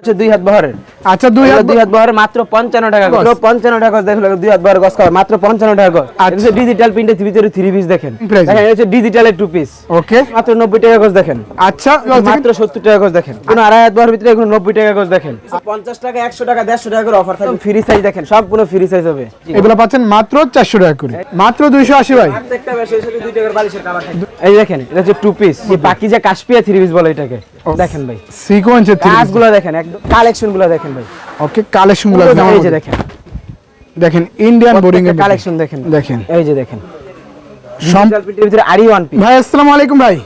হচ্ছে দুই হাত বহরের। আচ্ছা দুই হাত দুই হাত বহরের মাত্র পঞ্চান্ন টাকা গজ। গজ পঞ্চান্ন টাকা গজ। দেখল দুই হাত বহরের গজ খাওয়া মাত্র পঞ্চান্ন টাকা গজ। আচ্ছা। ডিজিটাল প্রিন্টের ভিতরে থ্রি পিস দেখেন। দেখেন এটা ডিজিটালের টু পিস ওকে মাত্র নব্বই টাকা গজ দেখেন। আচ্ছা মাত্র সত্তর টাকা গজ দেখেন। কোন আড়াই হাত বহরের ভিতরে এখন নব্বই টাকা গজ দেখেন। পঞ্চাশ টাকা একশো টাকা দেড়শো টাকা করে অফার থাকে ফ্রি সাইজ দেখেন সম্পূর্ণ ফ্রি সাইজ হবে। এগুলো পাচ্ছেন মাত্র চারশো টাকা করে। মাত্র দুইশো আশি ভাই। প্রত্যেকটা বেশের সাথে দুই টাকার বালিশের কাভার থাকবে। এই দেখেন এটা হচ্ছে টু পিস বাকি যে কাশপিয়া থ্রি পিস বলে এটাকে। দেখেন ভাই। সিকোয়েন্সের কাজগুলো দেখেন একদম কালেকশন গুলো দেখেন ভাই। ওকে কালেকশনগুলো এই যে দেখেন। দেখেন ইন্ডিয়ান বোর্ডিং এর কালেকশন দেখেন। দেখেন। এই যে দেখেন। ভাই আসসালামু আলাইকুম ভাই।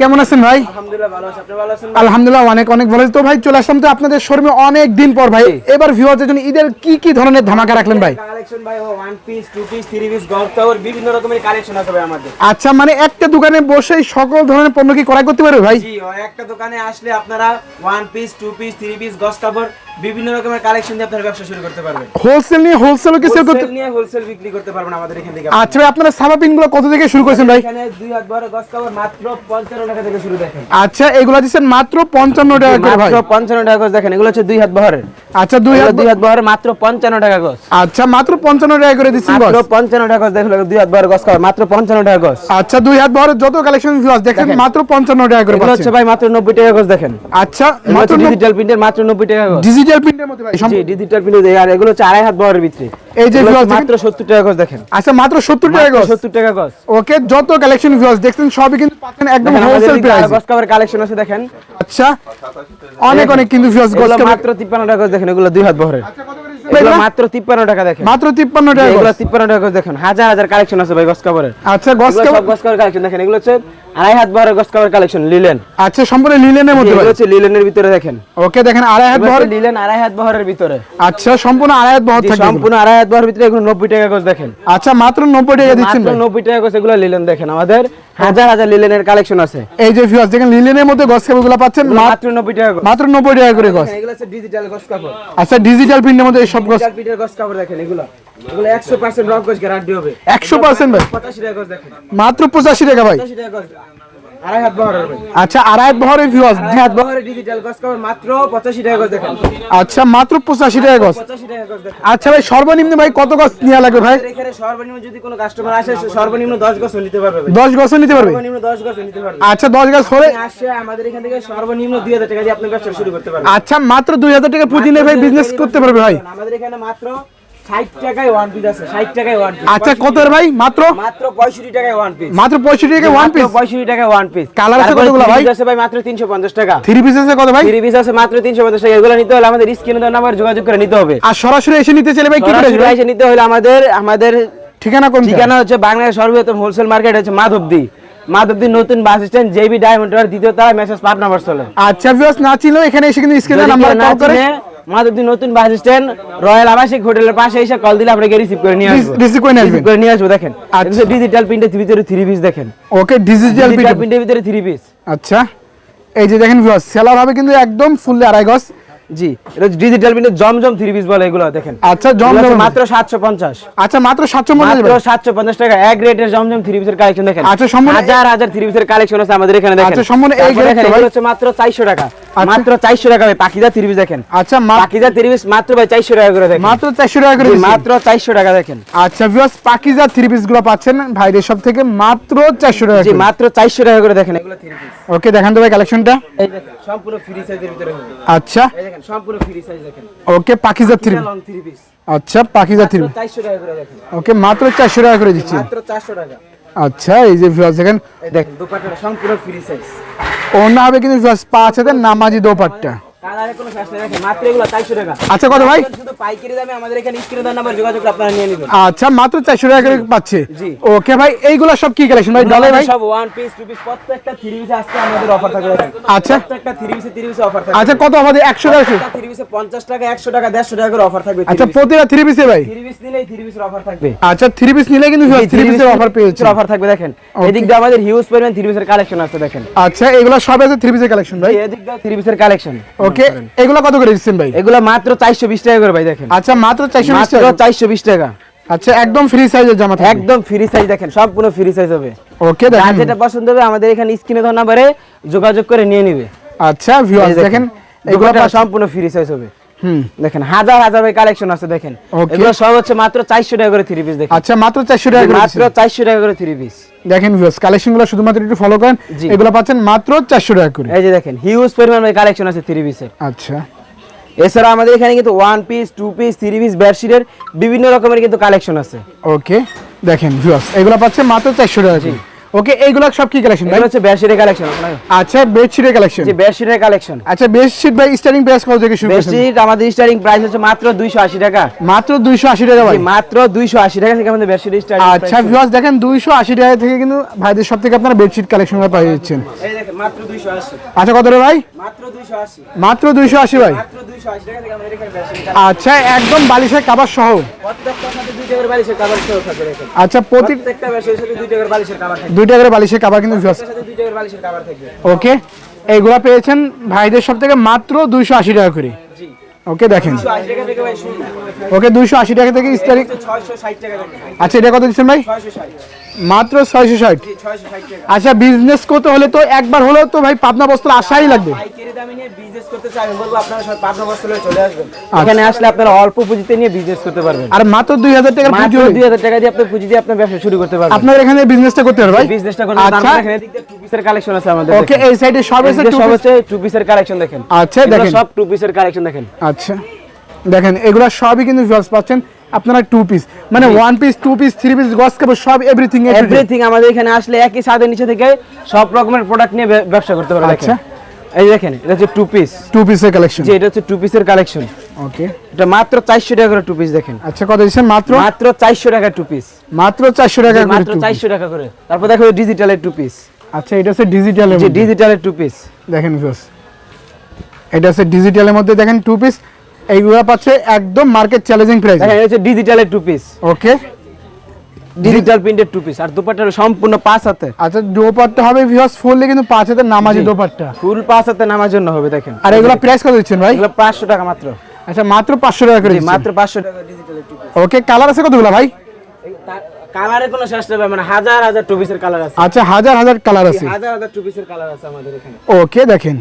কেমন আছেন ভাই? আলহামদুলিল্লাহ ভালো আছি। আপনি ভালো আছেন আলহামদুলিল্লাহ অনেক অনেক ভালো তো ভাই চলে আসলাম তো আপনাদের শোরুমে অনেক দিন পর ভাই। এবার ভিউয়ারদের জন্য ঈদের কি কি ধরনের ধামাকা রাখলেন ভাই? কালেকশন ভাই one piece two piece three piece গর্তাওর বিভিন্ন রকমের কালেকশন আছে ভাই আমাদের। আচ্ছা মানে একটা দোকানে বসেই সকল ধরনের পণ্য কি ক্রয় করতে পারবে ভাই? জি একটা দোকানে আসলে আপনারা one piece two piece three piece গস কাপড় বিভিন্ন রকমের কালেকশন দিয়ে আপনারা ব্যবসা শুরু করতে পারবেন। হোলসেল নিয়ে হোলসেলও কি সেল করতে নিয়ে হোলসেল বিক্রি করতে পারবেন আমাদের এখান থেকে আচ্ছা ভাই আপনারা সাবা পিনগুলো কত থেকে শুরু করেছেন ভাই? এখানে দুই হাত বড় গস কাপড় মাত্র পঞ্চান্ন টাকা থেকে শুরু দেখেন। আচ্ছা এগুলো দিচ্ছেন মাত্র পঞ্চান্ন টাকা করে ভাই। মাত্র পঞ্চান্ন টাকা গজ দেখেন এগুলো হচ্ছে দুই হাত বহরের। আচ্ছা দুই হাত দুই হাত বহরের মাত্র পঞ্চান্ন টাকা গজ আচ্ছা মাত্র পঞ্চান্ন টাকা করে দিচ্ছেন মাত্র বস পঞ্চান্ন টাকা গজ দেখল দুই হাত বহরের গজ কাপড় মাত্র পঞ্চান্ন টাকা গজ আচ্ছা দুই হাত বড় যত কালেকশন ভিউয়ার্স দেখেন দেখেন। মাত্র পঞ্চান্ন টাকা করে এগুলো হচ্ছে ভাই মাত্র নব্বই টাকা গজ দেখেন। আচ্ছা মাত্র ডিজিটাল প্রিন্টের মাত্র নব্বই টাকা গজ ডিজিটাল প্রিন্টের মধ্যে ভাই জি ডিজিটাল প্রিন্ট আর এগুলো হচ্ছে আড়াই হাত বড়ের ভিতরে। এই যে মাত্র সত্তর টাকা গজ দেখেন। আচ্ছা মাত্র সত্তর টাকা গজ? সত্তর টাকা গজ। ওকে যত কালেকশন ভিউয়ার্স দেখছেন সবই কিন্তু পাচ্ছেন একদম হোলসেল প্রাইস গজ কভার কালেকশন আছে দেখেন। আচ্ছা অনেক অনেক কিন্তু ভিউয়ার্স গজ মাত্র তিপ্পান্ন টাকা গজ দেখেন এগুলো দুই হাত বড়ের আচ্ছা? মাত্র তিপ্পান্ন টাকা দেখেন। মাত্র তিপ্পান্ন টাকা এগুলো গজ। তিপ্পান্ন টাকা দেখেন। হাজার হাজার কালেকশন আছে ভাই গজ কাপড়ের আচ্ছা গজ এগুলো সব কাপড়- কালেকশন দেখেন। এগুলো হচ্ছে আড়াই হাত বহরের গজ কাপড়ের কালেকশন লিলেন আচ্ছা সম্পূর্ণ লিলেনের মধ্যে এগুলো হচ্ছে লিলেনের ভিতরে দেখেন। ওকে দেখেন আড়াই হাত বহর লিলেন আড়াই হাত বহরের ভিতরে। আচ্ছা সম্পূর্ণ আড়াই হাত বহর জি, সম্পূর্ণ আড়াই হাত বহরের ভিতরে টাকা দেখেন। আচ্ছা মাত্র নব্বই টাকা দিচ্ছেন মাত্র নব্বই টাকা গজ এগুলো লিলেন দেখেন। আমাদের হাজার হাজার লিলেনের কালেকশন আছে। এই যে ভিউয়ার্স দেখেন লিলেনের মধ্যে গস কাপড়গুলো পাচ্ছেন মাত্র মাত্র নব্বই টাকা গজ মাত্র নব্বই টাকা করে গস এগুলো হচ্ছে ডিজিটাল গস কাপড়। আচ্ছা ডিজিটাল প্রিন্টের মধ্যে এই সব গস ডিজিটাল গস কাপড় দেখেন এগুলো। এগুলো একশো পার্সেন্ট রক গস গ্যারান্টি হবে। একশো পার্সেন্ট ভাই। পঁচাশি টাকা গস দেখেন। মাত্র পঁচাশি টাকা ভাই। পঁচাশি টাকা গজ আচ্ছা আড়াই ভিউয়ার্স আড়াই হাত ডিজিটাল মাত্র টাকা দেখেন আচ্ছা মাত্র টাকা টাকা দেখেন আচ্ছা ভাই সর্বনিম্ন ভাই কত গজ নেওয়া লাগবে ভাই? এখানে সর্বনিম্ন যদি কোনো কাস্টমার আসে সর্বনিম্ন দশ গজ নিতে পারবে নিতে সর্বনিম্ন নিতে আচ্ছা দশ গজ হলে আসে আমাদের এখান থেকে সর্বনিম্ন দুই হাজার টাকা দিয়ে আপনি ব্যবসা শুরু করতে পারবেন। আচ্ছা মাত্র দুই হাজার টাকা পুঁজি নিয়ে ভাই বিজনেস করতে পারবে ভাই। আমাদের এখানে মাত্র ষাট টাকায় ওয়ান পিস আছে ষাট টাকায় ওয়ান পিস আচ্ছা কত ভাই? মাত্র? মাত্র পঁয়ষট্টি টাকায় ওয়ান পিস মাত্র পঁয়ষট্টি টাকা ওয়ান পিস পঁয়ষট্টি টাকায় ওয়ান পিস Colour আছে কতগুলো ভাই? আছে ভাই মাত্র তিনশো পঞ্চাশ টাকা। থ্রি পিস আছে কত ভাই? থ্রি পিস আছে মাত্র তিনশো পঞ্চাশ টাকা। এগুলো নিতে হলে আমাদের স্ক্রিনে দেওয়ার নাম্বার যোগাযোগ করে নিতে হবে। আর সরাসরি এসে নিতে চাইলে ভাই কি করে সরাসরি এসে নিতে হলে আমাদের আমাদের ঠিকানা কোন ঠিকানা হচ্ছে বাংলাদেশ সর্ববৃহৎ হোলসেল মার্কেট হচ্ছে মাধবদী। মাধবদী নতুন বাস স্ট্যান্ড জেবি ডায়মন্ড দ্বিতীয় তলায় মেসেজ পাঁচ নাম্বার চলে আচ্ছা ভিউয়ার্স না চিনলেও এখানে এসে কিন্তু স্ক্রিনে নাম্বার কল করে। মাধবদী নতুন বাস স্ট্যান্ড রয়্যাল আবাসিক হোটেলের পাশে এসে কল দিলে আপনাকে রিসিভ করে নিয়ে আসব। রিসিভ করে নিয়ে আসবেন। করে নিয়ে আসব দেখেন। আচ্ছা। ডিজিটাল প্রিন্টের ভিতরে থ্রি পিস দেখেন। ওকে ডিজিটাল প্রিন্টের ভিতরে থ্রি পিস আচ্ছা। এই যে দেখেন ভিউয়ার্স সেলার হবে কিন্তু একদম ফুললি আড়াই গজ। জি এটা ডিজিটাল প্রিন্টের জমজম থ্রি পিস বলে এগুলো দেখেন। আচ্ছা জম এগুলো জম হচ্ছে মাত্র সাতশো পঞ্চাশ। আচ্ছা মাত্র সাতশো মধ্যে মাত্র দেবেন সাতশো পঞ্চাশ টাকা। এক রেটের জমজম থ্রি পিসের কালেকশন দেখেন। আচ্ছা, সম্পূর্ণ- হাজার হাজার থ্রি পিসের কালেকশন আছে আমাদের এখানে দেখেন। আচ্ছা, সম্পূর্ণ এই? এগুলো হচ্ছে মাত্র চারশো টাকা। মাত্র চারশো টাকা পাখিদা থ্রি দেখেন। আচ্ছা থ্রি পিস মাত্র ভাই চারশো টাকা করে দেখেন। মাত্র চারশো টাকা করে মাত্র চারশো টাকা দেখেন। আচ্ছা ভিউয়ার্স পাকিজা থ্রি পিসগুলো পাচ্ছেন ভাইদের সব থেকে মাত্র চারশো টাকা জি মাত্র চারশো টাকা করে দেখেন এগুলো থ্রি পিস ওকে দেখান তো ভাই কালেকশনটা এই দেখেন সম্পূর্ণ ফ্রি সাইজের ভিতরে আচ্ছা। এই দেখেন সম্পূর্ণ ফ্রি সাইজ দেখেন। Okay Pakiza three long three piece আচ্ছা পাকিজা থ্রি চারশো টাকা করে দেখেন। ওকে মাত্র চারশো টাকা করে দিচ্ছি। মাত্র চারশো টাকা। আচ্ছা এই যে ভিউয়ার্স দেখেন দেখেন দোপাট্টা সম্পূর্ণ ফ্রি সাইজ ওনা হবে কিন্তু পাঁচ হাজার নামাজি দোপাট্টা। আচ্ছা কত ভাই আমাদের এখানে স্ক্রিনে দেওয়ার নাম্বার যোগাযোগ করে আপনারা নিয়ে নেবেন আচ্ছা মাত্র চারশো টাকা করে পাচ্ছে ওকে ভাই এইগুলো সব কি কালেকশন ভাই ডালে ভাই সব ওয়ান পিস টু পিস প্রত্যেকটা থ্রি পিসে আজকে আমাদের অফার থাকবে আচ্ছা। প্রত্যেকটা থ্রি পিসে থ্রি পিসে অফার থাকবে আচ্ছা কত আমাদের একশো টাকা থ্রি পিসে পঞ্চাশ টাকা একশো টাকা দেড়শো টাকা করে অফার থাকবে আচ্ছা প্রতিটা থ্রি পিসে ভাই থ্রি পিস নিলেই থ্রি পিসের অফার থাকবে আচ্ছা থ্রি পিস নিলে কিন্তু থ্রি পিসের অফার পেয়েছে অফার থাকবে দেখেন এদিক দিয়ে আমাদের হিউজ পরিমাণ থ্রি পিসের কালেকশন আছে দেখেন আচ্ছা এগুলো সব আছে থ্রি পিসের কালেকশন ভাই এদিক দিয়ে থ্রি পিসের কালেকশন ওকে এগুলো কত করে দিচ্ছেন ভাই? এগুলো মাত্র চারশো বিশ টাকা করে ভাই দেখেন। আচ্ছা মাত্র চারশো মাত্র চারশো বিশ টাকা। আচ্ছা একদম ফ্রি সাইজের জামা থাকবে। একদম ফ্রি সাইজ দেখেন সম্পূর্ণ ফ্রি সাইজ হবে। ওকে দেখেন। যেটা পছন্দ হবে আমাদের এখানে স্ক্রিনে দেওয়া নাম্বারে যোগাযোগ করে নিয়ে নিবে। আচ্ছা ভিউয়ার্স দেখেন। এগুলো সম্পূর্ণ ফ্রি সাইজ হবে। হুম। দেখেন হাজার হাজার কালেকশন আছে দেখেন। এগুলো সব হচ্ছে মাত্র চারশো টাকা করে থ্রি পিস দেখেন। আচ্ছা মাত্র চারশো টাকা করে মাত্র দিচ্ছেন। চারশো টাকা করে থ্রি পিস দেখেন ভিউয়ার্স শুধুমাত্র একটু ফলো করেন। এগুলো পাচ্ছেন মাত্র চারশো টাকা করে। এই যে দেখেন হিউজ পরিমাণ কালেকশন আছে থ্রি পিসের আচ্ছা। এছাড়া আমাদের এখানে কিন্তু one piece two piece three piece বেডশিটের বিভিন্ন রকমের কিন্তু কালেকশন আছে। ওকে দেখেন ভিউয়ার্স এগুলো পাচ্ছেন মাত্র চারশো টাকা করে। ওকে এইগুলো সব কি কালেকশন ভাই? হচ্ছে বেডশিটের কালেকশন আচ্ছা বেডশিটের কালেকশন যে বেডশিটের কালেকশন আচ্ছা বেডশিট ভাই স্টার্টিং প্রাইস কত থেকে শুরু করছেন? বেডশিট আমাদের স্টার্টিং প্রাইস হচ্ছে মাত্র দুইশো আশি টাকা। মাত্র দুইশো আশি টাকা ভাই। জি, মাত্র দুইশো আশি টাকা থেকে আমাদের বেডশিট স্টার্টিং আচ্ছা ভিউয়ার্স দেখেন দুইশো আশি টাকা থেকে কিন্তু ভাইদের সব থেকে আপনারা বেডশিট কালেকশন পাই যাচ্ছেন এই দেখেন মাত্র দুইশো আশি। আচ্ছা কত রে ভাই? মাত্র দুইশো আশি। মাত্র দুইশো আশি ভাই। মাত্র দুইশো আশি টাকা থেকে আমাদের এখানে বেডশিট আচ্ছা একদম বালিশের কাবার সহ। প্রত্যেকটার সাথে দুই টাকার বালিশের কাভার সহ থাকে আচ্ছা প্রতি প্রত্যেকটা বেডশিটের সাথে দুই টাকার বালিশের কাভার থাকবে দুই করে বালিশের কাবার কিন্তু বালিশের কাভার থাকবে। ওকে এইগুলা পেয়েছেন ভাইদের সব থেকে মাত্র দুইশো আশি টাকা করে। ওকে দেখেন। ওকে দুইশো আশি টাকা থেকে থেকে। আচ্ছা এটা কত দিচ্ছেন ভাই? মাত্র ছয়শো ষাট। আচ্ছা বিজনেস করতে হলে তো একবার হলেও তো ভাই পাবনা বস্ত্র আসাই লাগবে। এখানে আসলে আপনারা অল্প পুঁজিতে নিয়ে বিজনেস করতে পারবেন। আর মাত্র দুই হাজার দুই হাজার টাকা দিয়ে আপনার পুঁজি দিয়ে আপনার ব্যবসা শুরু করতে পারবেন। আপনার এখানে বিজনেসটা করতে বিজনেসটা করতে আচ্ছা। এখানে টু পিসের কালেকশন আছে আমাদের ওকে এই সাইডে সব টু পিসের কালেকশন দেখেন। আচ্ছা দেখেন। সব টু পিসের কালেকশন দেখেন। আচ্ছা। দেখেন এগুলো সবই কিন্তু ভিউয়ার্স পাচ্ছেন। আপনারা টু পিস মানে one piece two piece three piece গস কাপড় সব এভরিথিং এভরিথিং আমাদের এখানে আসলে একই ছাদের নিচে থেকে সব রকমের প্রোডাক্ট নিয়ে ব্যবসা করতে পারবে আচ্ছা। এই দেখেন এটা হচ্ছে টু পিস টু পিসের কালেকশন যে এটা হচ্ছে টু পিসের কালেকশন ওকে এটা মাত্র চারশো টাকা করে টু পিস দেখেন। আচ্ছা কত দিচ্ছেন? মাত্র? মাত্র চারশো টাকা টু পিস মাত্র চারশো টাকা করে মাত্র two piece। চারশো টাকা করে। তারপর দেখো ডিজিটালের টু পিস আচ্ছা এটা হচ্ছে ডিজিটালের যে ডিজিটালের টু পিস দেখেন ভিউয়ার্স এটা হচ্ছে ডিজিটালের মধ্যে দেখেন টু পিস এইগুলো পাচ্ছে একদম মার্কেট চ্যালেঞ্জিং প্রাইস দেখেন এটা হচ্ছে ডিজিটালের two piece okay digital printed two piece আর দুপাট্টার সম্পূর্ণ পাঁচ হাতে। আচ্ছা দোপাট্টা হবে ভিউয়ার্স ফুললে কিন্তু পাঁচ হাতে নামাজি দোপাট্টা। ফুল পাঁচ হাতে নামার জন্য হবে দেখেন। আর এগুলো প্রাইস কত দিচ্ছেন ভাই? এগুলো পাঁচশো টাকা মাত্র। আচ্ছা মাত্র পাঁচশো টাকা করে মাত্র পাঁচশো টাকা ডিজিটালের টু পিস ওকে কালার আছে কতগুলো ভাই? কালারের কোনো শেষ নেবে মানে হাজার হাজার টু পিসের কালার আছে। আচ্ছা হাজার হাজার কালার আছে। হাজার হাজার টু পিসের কালার আছে আমাদের এখানে। ওকে দেখেন।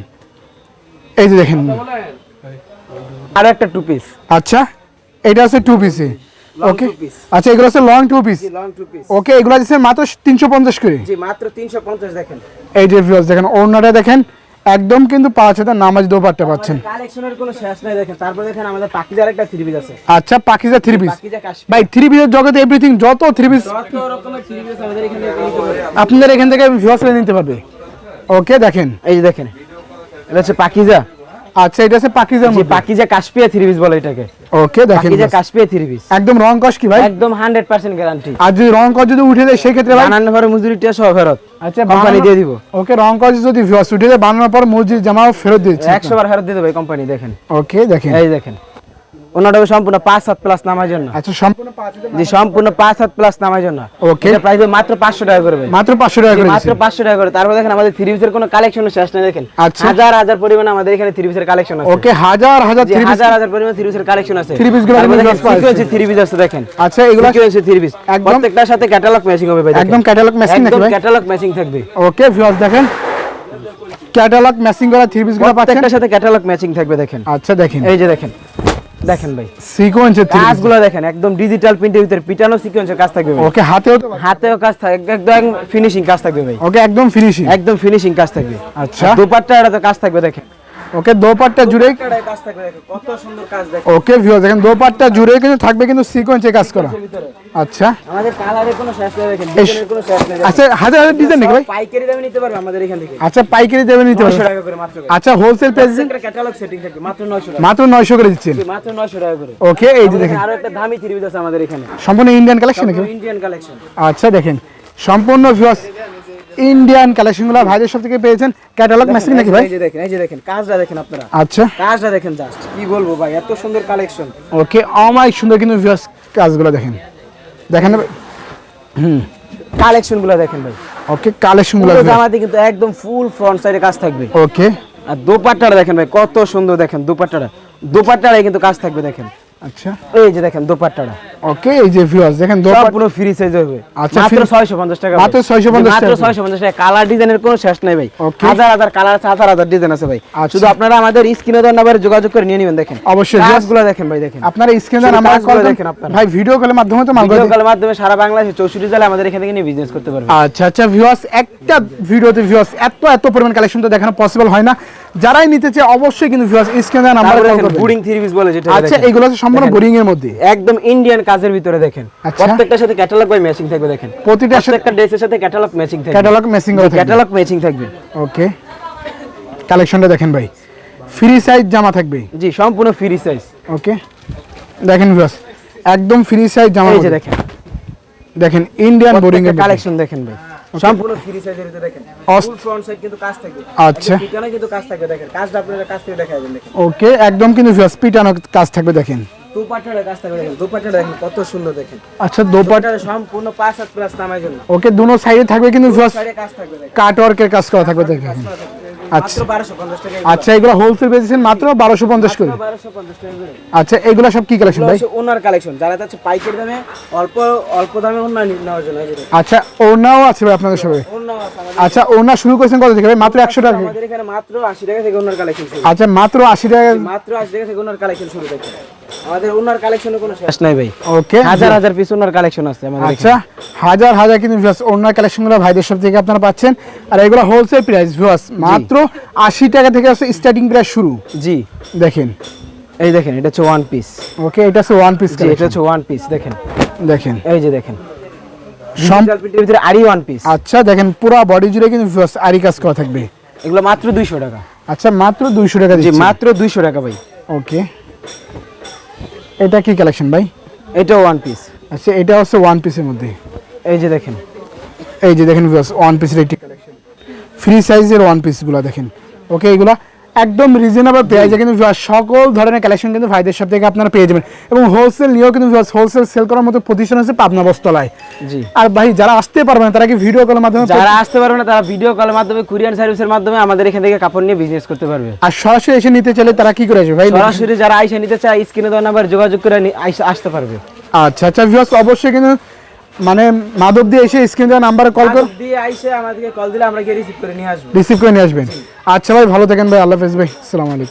এই যে দেখেন। আর একটা টু পিস আচ্ছা এটা আছে টু পিসে ওকে আচ্ছা এগুলো আছে long two piece long two piece okay এগুলো দিচ্ছেন মাত্র করে। জি মাত্র তিনশো পঞ্চাশ দেখেন। এই যে ভিউয়ার্স দেখেন দেখেন একদম কিন্তু পাঁচ হাজার নামাজ দোপাট্টা পাচ্ছেন। কালেকশনের কোনো শেষ নাই দেখেন। তারপর দেখেন আমাদের পাকিজার একটা থ্রি পিস আছে। আচ্ছা পাকিজা থ্রি পিস ভাই থ্রি পিসের জগতে এভরিথিং যত থ্রি পিস যত রকমের থ্রি পিস আমাদের এখানে আপনাদের এখান থেকে ভিউয়ার্স নিতে পারবে। ওকে দেখেন। এই যে দেখেন এটা হচ্ছে পাকিজা আচ্ছা এটা আছে পাকিজা মধ্যে। পাকিজা কাশ্মীর থ্রি পিস বলে এটাকে। ওকে দেখেন পাকিজা কাশ্মীর থ্রি পিস একদম রং কস কি ভাই? একদম হান্ড্রেড পার্সেন্ট গ্যারান্টি আর যদি রং কস যদি উঠে যায় সেই ক্ষেত্রে ভাই বানানোর পরে মজুরিটা সহ ফেরত। আচ্ছা কোম্পানি দিয়ে দিব। ওকে রং কস যদি উঠে যায় বানানোর পর মজুরি জমা ফেরত দিচ্ছে। একশো বার ফেরত দিয়ে দেবে কোম্পানি দেখেন। ওকে দেখেন। এই দেখেন। ওনাটা সম্পূর্ণ পাঁচ হাত প্লাস নামার জন্য। আচ্ছা সম্পূর্ণ জি সম্পূর্ণ পাঁচ হাত প্লাস নামার জন্য. এটা প্রাইস মাত্র পাঁচশো টাকা করবে মাত্র পাঁচশো টাকা করে মাত্র পাঁচশো টাকা করে। তারপর দেখেন আমাদের থ্রি পিসের কোনো কালেকশন শেষ নেই দেখেন। আচ্ছা। হাজার হাজার পরিমাণে আমাদের এখানে থ্রি পিসের কালেকশন আছে। ওকে হাজার হাজার থ্রি পিস হাজার হাজার পরিমাণে থ্রি পিসের কালেকশন আছে। Three piece গুলো সিকোয়েন্সি থ্রি পিস আছে দেখেন। আচ্ছা এগুলো সিকোয়েন্সি থ্রি পিস প্রত্যেকটার সাথে ক্যাটালগ ম্যাচিং হবে ভাই একদম ক্যাটালগ ম্যাচিং নাকি একদম ক্যাটালগ ম্যাচিং থাকবে। ওকে ভিউয়ার্স দেখেন। ক্যাটালগ ম্যাচিং করা থ্রি পিসগুলো পাচ্ছেন। প্রত্যেকটার সাথে ক্যাটালগ ম্যাচিং থাকবে দেখেন। আচ্ছা দেখেন। এই যে দেখেন। দেখেন ভাই। সিকোয়েন্সের কাজগুলো দেখেন একদম ডিজিটাল প্রিন্টের ভিতরে পিটানো সিকোয়েন্সের কাজ থাকবে ওকে হাতেও হাতেও কাজ থাকবে একদম ফিনিশিং কাজ থাকবে ভাই। ওকে একদম ফিনিশিং একদম ফিনিশিং কাজ থাকবে। আচ্ছা। দুপাট্টা এটা তো কাজ থাকবে দেখেন। ওকে দোপাট্টা জুড়ে কত সুন্দর কাজ ওকে ভিউয়ার্স দেখেন দোপাট্টা জুড়ে কিন্তু থাকবে কিন্তু সিকোয়েন্সে কাজ করা। আচ্ছা। আমাদের কালারের কোনো শেষ নেই দেখেন ডিজাইনের কোনো শেষ নেই আচ্ছা হাজার হাজার ডিজাইন নাকি ভাই? পাইকারি দামে নিতে পারবে আমাদের এখান থেকে। আচ্ছা পাইকারি দেবেন নিতে 900 টাকা করে মাত্র আচ্ছা হোলসেল প্রাইস ক্যাটালগ সেটিং থাকবে মাত্র 900 টাকা। মাত্র নয়শো করে দিচ্ছেন। মাত্র 900 টাকা করে। ওকে এই যে দেখেন। আরও একটা দামি থ্রি পিস আছে আমাদের এখানে। সম্পূর্ণ ইন্ডিয়ান কালেকশন নাকি ইন্ডিয়ান কালেকশন আচ্ছা দেখেন। সম্পূর্ণ ভিউয়ার্স ইন্ডিয়ান কালেকশনগুলো ভাইদের সব থেকে পেয়েছেন ক্যাটালগ ম্যাচিং নাকি ভাই? এই যে দেখেন এই যে দেখেন কাজটা দেখেন আপনারা। আচ্ছা। কাজটা দেখেন জাস্ট কি বলব ভাই এত সুন্দর কালেকশন ওকে অমাইক সুন্দর কিন্তু ভিউয়ার্স কাজগুলো দেখেন। দেখেন হুম। কালেকশনগুলো দেখেন ভাই। ওকে কালেকশনগুলো জামাতে কিন্তু একদম ফুল ফ্রন্ট সাইডে কাজ থাকবে। ওকে। আর দোপাট্টাটা দেখেন ভাই কত সুন্দর দেখেন দোপাট্টাটা। দোপাট্টাটাই কিন্তু কাজ থাকবে দেখেন। আচ্ছা। এই যে দেখেন দোপাট্টাটা। ওকে এই যে ভিউয়ার্স দেখেন দোপাট্টা সম্পূর্ণ ফ্রি সাইজ হবে। আচ্ছা, মাত্র 650 টাকা মাত্র ভাই। 650 মাত্র 650 টাকা। কালার ডিজাইনের কোনো শেষ নাই ভাই। হাজার হাজার কালার আছে হাজার হাজার ডিজাইন আছে ভাই। আচ্ছা। শুধু আপনারা আমাদের স্ক্রিনে নাম্বারে যোগাযোগ করে নিয়ে নেবেন দেখেন। অবশ্যই, দেখেন ভাই দেখেন। আপনারা স্ক্রিনে নাম্বার কল দেখেন আপনারা। ভাই ভিডিও কলের মাধ্যমে তো মাল ভিডিও কলের মাধ্যমে সারা বাংলাদেশে 64 জেলায় আমাদের এখান থেকে নিয়ে বিজনেস করতে পারবেন। আচ্ছা আচ্ছা ভিউয়ার্স একটা ভিডিওতে ভিউয়ার্স এত এত পরিমাণ কালেকশন তো দেখানো পসিবল হয় না। যারাই নিতে চায় অবশ্যই কিন্তু ভিউয়ার্স স্ক্রিনে নাম্বার কল করবেন। বুডিং থ্রি পিস বলে যেটা আচ্ছা এগুলো হচ্ছে সম্পূর্ণ বোরিং এর মধ্যে। একদম ইন্ডিয়ান কাজের ভিতরে দেখেন। আচ্ছা। প্রত্যেকটার সাথে ক্যাটালগ বাই ম্যাচিং থাকবে দেখেন। প্রতিটার সাথে প্রত্যেকটা ড্রেসের সাথে ক্যাটালগ ম্যাচিং থাকবে। ক্যাটালগ ম্যাচিং থাকবে। ক্যাটালগ ম্যাচিং থাকবে। ওকে কালেকশনটা দেখেন ভাই। ফ্রি সাইজ জামা থাকবে। জি সম্পূর্ণ ফ্রি সাইজ ওকে দেখেন ভিউয়ার্স একদম ফ্রি সাইজ জামা এই যে দেখেন। দেখেন ইন্ডিয়ান বোরিং এর কালেকশন দেখেন ভাই। সম্পূর্ণ ফ্রি সাইজের ভিতরে দেখেন। ফুল ফ্রন্ট সাইড কিন্তু কাজ আচ্ছা। পিটানো কিন্তু কাজ দেখেন। কাজটা আপনারা কাজ থেকে দেখেন। ওকে একদম কিন্তু পিটানো কাজ থাকবে দেখেন। কাজ থাকবে দেখেন। দুপাট্টাটা দেখেন কত সুন্দর দেখেন। আচ্ছা দুপাটা সম্পূর্ণ পাঁচ হাত প্লাস নামাই জন্য ওকে দুনো সাইডে থাকবে কিন্তু কাজ থাকবে দেখেন। কাট ওয়ার্কের কাজ করা থাকবে দেখেন। মাত্র 1250 টাকা আচ্ছা এগুলো হোলসেল বেচেছেন মাত্র বারোশো পঞ্চাশ করে। 1250 করে আচ্ছা এগুলো সব কি কালেকশন ভাই? ওনার কালেকশন যারা চাচ্ছে পাইকারি দামে অল্প অল্প দামে নেওয়ার জন্য। আচ্ছা ওনাও আছে ভাই আপনাদের সবে ওনাও আছে আমাদের আচ্ছা ওনা শুরু করেছেন কত থেকে ভাই? মাত্র একশো টাকা আমাদের এখানে মাত্র 80 টাকা থেকে ওনার কালেকশন আচ্ছা মাত্র আশি টাকা মাত্র 80 টাকা থেকে ওনার কালেকশন শুরু দেখেন। আমাদের ওনার কালেকশনে কোনো শেষ নাই ভাই। ওকে হাজার হাজার পিস ওনার কালেকশন আছে আমাদের আচ্ছা হাজার হাজার কিন্তু ভিউয়ার্স ওনার কালেকশনগুলো ভাইদের সব থেকে আপনারা পাচ্ছেন। আর এগুলো হোলসেল প্রাইস ভিউয়ার্স মাত্র আশি টাকা থেকে আছে স্টার্টিং প্রাইস শুরু। জি। দেখেন। এই দেখেন এটা হচ্ছে ওয়ান পিস ওকে এটা হচ্ছে ওয়ান পিস এটা হচ্ছে ওয়ান পিস দেখেন। দেখেন। এই যে দেখেন। ভিতরে আরি ওয়ান পিস আচ্ছা দেখেন পুরো বডি জুড়ে কিন্তু ভিউয়ার্স আরি কাজ করা থাকবে। এগুলো মাত্র 200 টাকা। আচ্ছা মাত্র দুইশো টাকা জি দিচ্ছি। মাত্র 200 টাকা ভাই। ওকে এটা কি কালেকশন ভাই? এটা ওয়ান পিস আচ্ছা এটা হচ্ছে ওয়ান পিসের মধ্যে। এই যে দেখেন। এই যে দেখেন ওয়ান পিসের একটি কালেকশন ফ্রি সাইজের ওয়ান পিসগুলো দেখেন। ওকে এগুলা একদম রিজনেবল প্রাইসে কিন্তু সকল ধরনের কালেকশন কিন্তু ভাইদের সব থেকে আপনারা পেয়ে যাবেন। এবং হোলসেল নিয়েও কিন্তু হোলসেল সেল করার মতো প্রতিষ্ঠান হচ্ছে পাবনা বস্তলায় জি। আর ভাই যারা আসতে পারবে না তারা কি ভিডিও কলের মাধ্যমে যারা আসতে পারবে না তারা ভিডিও কলের মাধ্যমে কুরিয়ার সার্ভিসের মাধ্যমে আমাদের এখান থেকে কাপড় নিয়ে বিজনেস করতে পারবে। আর সরাসরি এসে নিতে চাইলে তারা কি করে আসবে ভাই? সরাসরি যারা আইসা নিতে চায় স্ক্রিনে দেওয়া নাম্বার যোগাযোগ করে আসতে পারবে। আচ্ছা আচ্ছা ভিউয়ার্স অবশ্যই কিন্তু মানে মাধব দিয়ে এসে স্ক্রিন দেওয়া নাম্বারে কল করে। দিয়ে আইসে আমাদেরকে কল দিলে আমরা গিয়ে রিসিভ করে নিয়ে আসব। রিসিভ করে নিয়ে আসবেন। আচ্ছা ভাই ভালো থাকেন ভাই আল্লাহ হাফেজ ভাই। আসসালামু আলাইকুম।